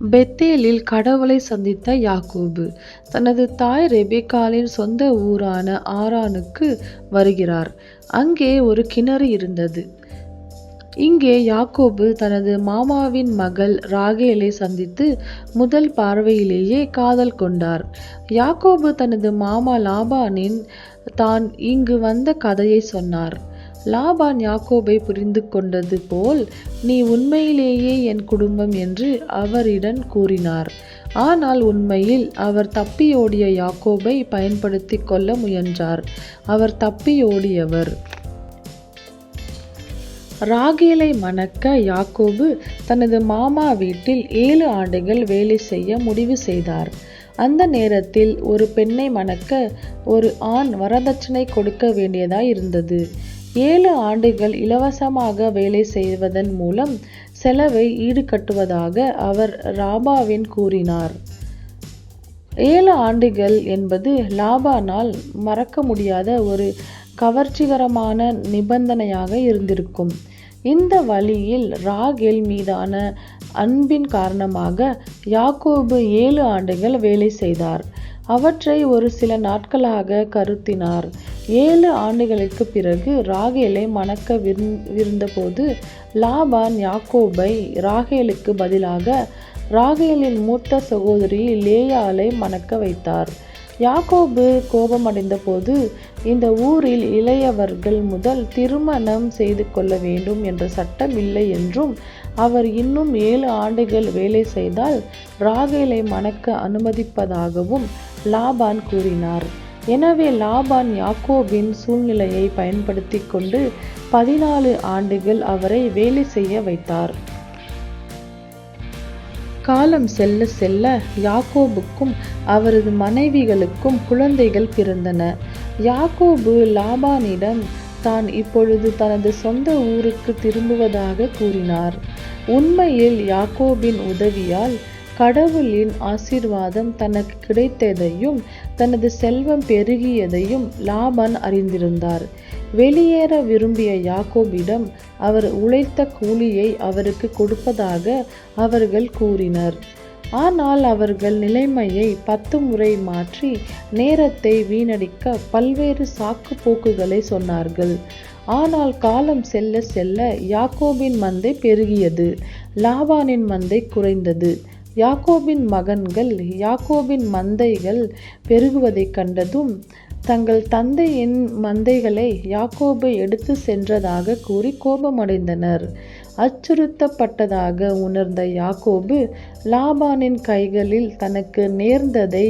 பெத்தேலில் கடவுளை சந்தித்த யாக்கோபு. தனது தாய் ரெபிகாலின் சொந்த ஊரான ஆரானுக்கு வருகிறார். அங்கே ஒரு கிணறு இருந்தது. இங்கே யாக்கோபு தனது மாமாவின் மகள் ராகேலை சந்தித்து முதல் பார்வையிலேயே காதல் கொண்டார். யாக்கோபு தனது மாமா லாபானின் தான் இங்கு வந்த கதையை சொன்னார். லாபான் யாக்கோபை புரிந்து கொண்டது போல் நீ உண்மையிலேயே என் குடும்பம் என்று அவரிடம் கூறினார். ஆனால் உண்மையில் அவர் தப்பியோடிய யாக்கோபை பயன்படுத்தி கொள்ள முயன்றார். அவர் தப்பியோடியவர். ராகேலை மணக்க யாக்கோபு தனது மாமா வீட்டில் ஏழு ஆண்டுகள் வேலை செய்ய முடிவு செய்தார். அந்த நேரத்தில் ஒரு பெண்ணை மணக்க ஒரு ஆண் வரதட்சணை கொடுக்க வேண்டியதாய் இருந்தது. ஏழு ஆண்டுகள் இலவசமாக வேலை செய்வதன் மூலம் செலவை ஈடுகட்டுவதாக அவர் ராபாவின் கூறினார். ஏழு ஆண்டுகள் என்பது லாபானால் மறக்க முடியாத ஒரு கவர்ச்சிகரமான நிபந்தனையாக இருந்திருக்கும். இந்த வழியில் ராகேல் மீதான அன்பின் காரணமாக யாக்கோபு ஏழு ஆண்டுகள் வேலை செய்தார். அவற்றை ஒரு சில நாட்களாக கருத்தினார். ஏழு ஆண்டுகளுக்கு பிறகு ராகேலை மணக்க விருந்தபோது லாபான் யாக்கோபை ராகேலுக்கு பதிலாக ராகேலின் மூத்த சகோதரி லேயாலை மணக்க வைத்தார். யாக்கோபு கோபமடைந்த போது இந்த ஊரில் இளையவர்கள் முதல் திருமணம் செய்து கொள்ள வேண்டும் என்ற சட்டம் இல்லை என்றும் அவர் இன்னும் ஏழு ஆண்டுகள் வேலை செய்தால் ராகேலை மணக்க அனுமதிப்பதாகவும் லாபான் கூறினார். எனவே லாபான் யாக்கோபின் சூழ்நிலையை பயன்படுத்தி கொண்டு பதினாலு ஆண்டுகள் அவரை வேலை செய்ய வைத்தார். காலம் செல்ல செல்ல யாக்கோபுக்கும் அவரது மனைவிகளுக்கும் குழந்தைகள் பிறந்தன. யாக்கோபு லாபானிடம் தான் இப்பொழுது தனது சொந்த ஊருக்கு திரும்புவதாக கூறினார். உண்மையில் யாக்கோபின் உதவியால் கடவுளின் ஆசீர்வாதம் தனக்கு கிடைத்ததையும் தனது செல்வம் பெருகியதையும் லாபான் அறிந்திருந்தார். வெளியேற விரும்பிய யாக்கோபிடம் அவர் உழைத்த கூலியை அவருக்கு கொடுப்பதாக அவர்கள் கூறினர். ஆனால் அவர்கள் நிலைமையை பத்து முறை மாற்றி நேரத்தை வீணடிக்க பல்வேறு சாக்கு போக்குகளை சொன்னார்கள். ஆனால் காலம் செல்ல செல்ல யாக்கோபின் மந்தை பெருகியது லாபானின் மந்தை குறைந்தது. யாக்கோபின் மகன்கள் யாக்கோபின் மந்தைகள் பெருகுவதைக் கண்டதும் தங்கள் தந்தையின் மந்தைகளை யாக்கோபு எடுத்து சென்றதாக கூறி கோபமடைந்தனர். அச்சுறுத்தப்பட்டதாக உணர்ந்த யாக்கோபு லாபானின் கைகளில் தனக்கு நேர்ந்ததை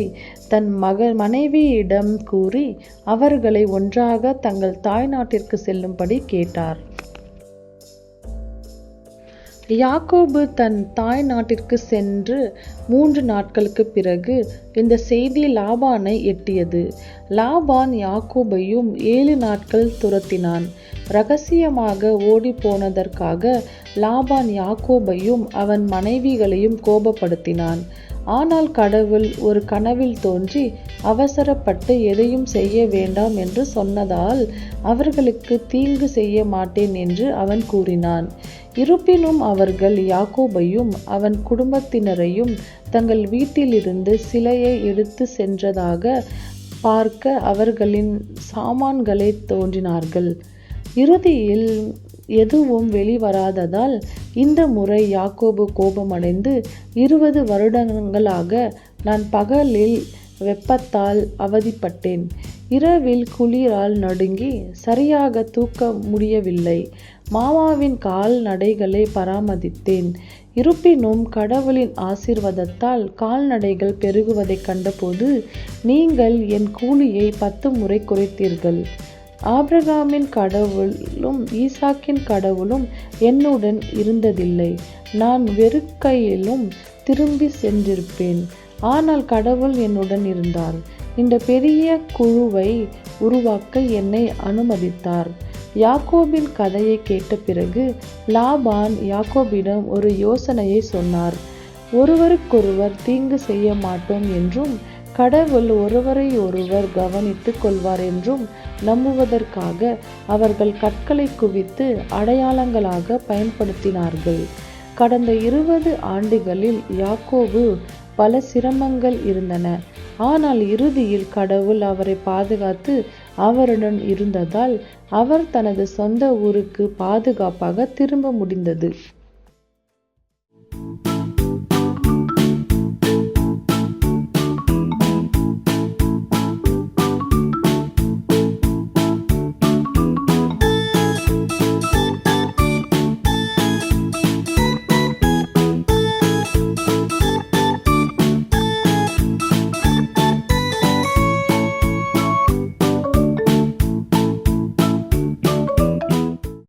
தன் மக மனைவியிடம் கூறி அவர்களை ஒன்றாக தங்கள் தாய்நாட்டிற்கு செல்லும்படி கேட்டார். யாக்கோபு தன் தாய் நாட்டிற்கு சென்று மூன்று நாட்களுக்கு பிறகு இந்த செய்தி லாபானை எட்டியது. லாபான் யாக்கோபையும் ஏழு நாட்கள் துரத்தினான். ரகசியமாக ஓடி போனதற்காக லாபான் யாக்கோபையும் அவன் மனைவிகளையும் கோபப்படுத்தினான். ஆனால் கடவுள் ஒரு கனவில் தோன்றி அவசரப்பட்டு எதையும் செய்ய வேண்டாம் என்று சொன்னதால் அவர்களுக்கு தீங்கு செய்ய மாட்டேன் என்று அவன் கூறினான். இருப்பினும் அவர்கள் யாக்கோபையும் அவன் குடும்பத்தினரையும் தங்கள் வீட்டிலிருந்து சிலையை எடுத்து சென்றதாக பார்க்க அவர்களின் சாமான்களை தோன்றினார்கள். இறுதியில் எதுவும் வெளிவராததால் இந்த முறை யாக்கோபு கோபமடைந்து இருபது வருடங்களாக நான் பகலில் வெப்பத்தால் அவதிப்பட்டேன். இரவில் குளிரால் நடுங்கி சரியாக தூக்க முடியவில்லை. மாமாவின் கால் நடைகளை பராமரித்தேன். இருப்பினும் கடவுளின் ஆசீர்வாதத்தால் கால்நடைகள் பெருகுவதைக் கண்டபோது நீங்கள் என் கூலியை பத்து முறை குறைத்தீர்கள். ஆபிரகாமின் கடவுளும் ஈசாக்கின் கடவுளும் என்னுடன் இருந்ததில்லை. நான் வெறுக்கையிலும் திரும்பி சென்றிருப்பேன். ஆனால் கடவுள் என்னுடன் இருந்தார். இந்த பெரிய குழுவை உருவாக்க என்னை அனுமதித்தார். யாக்கோபின் கதையை கேட்ட பிறகு லாபான் யாக்கோபிடம் ஒரு யோசனையை சொன்னார். ஒருவருக்கொருவர் தீங்கு செய்ய மாட்டோம் என்றும் கடவுள் ஒருவரை ஒருவர் கவனித்துக் கொள்வார் என்றும் நம்புவதற்காக அவர்கள் கற்களை குவித்து அடையாளங்களாக பயன்படுத்தினார்கள். கடந்த இருபது ஆண்டுகளில் யாக்கோபு பல சிரமங்கள் இருந்தன. ஆனால் இறுதியில் கடவுள் அவரை பாதுகாத்து அவருடன் இருந்ததால் அவர் தனது சொந்த ஊருக்கு பாதுகாப்பாக திரும்ப முடிந்தது.